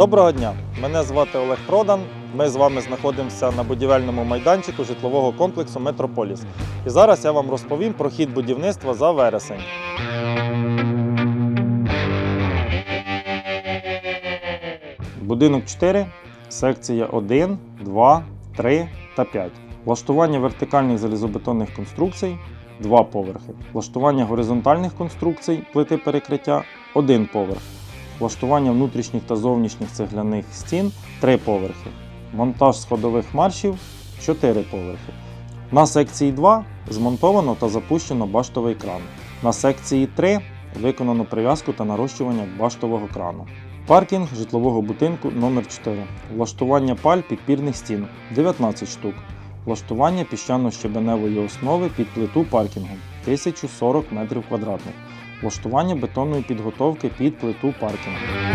Доброго дня! Мене звати Олег Продан. Ми з вами знаходимося на будівельному майданчику житлового комплексу Метрополіс. І зараз я вам розповім про хід будівництва за вересень. Будинок 4, секція 1, 2, 3 та 5. Влаштування вертикальних залізобетонних конструкцій 2 поверхи. Влаштування горизонтальних конструкцій плити перекриття 1 поверх. Влаштування внутрішніх та зовнішніх цегляних стін 3 поверхи. Монтаж сходових маршів 4 поверхи. На секції 2 змонтовано та запущено баштовий кран. На секції 3 виконано прив'язку та нарощування баштового крану. Паркінг житлового будинку номер 4 Влаштування паль підпірних стін 19 штук. Влаштування піщано-щебеневої основи під плиту паркінгу 1040 метрів квадратних. Влаштування бетонної підготовки під плиту паркінгу.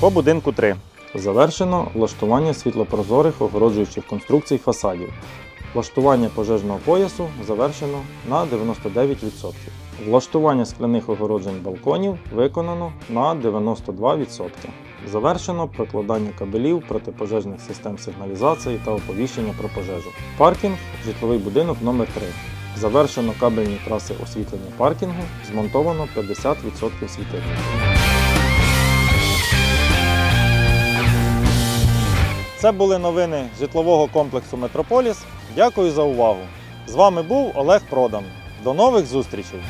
По будинку 3 завершено влаштування світлопрозорих огороджуючих конструкцій фасадів. Влаштування пожежного поясу завершено на 99%. Влаштування скляних огороджень балконів виконано на 92%. Завершено прокладання кабелів протипожежних систем сигналізації та оповіщення про пожежу. Паркінг житловий будинок номер 3 Завершено кабельні траси освітлення паркінгу, змонтовано 50% світильників. Це були новини житлового комплексу Метрополіс. Дякую за увагу. З вами був Олег Продан. До нових зустрічей!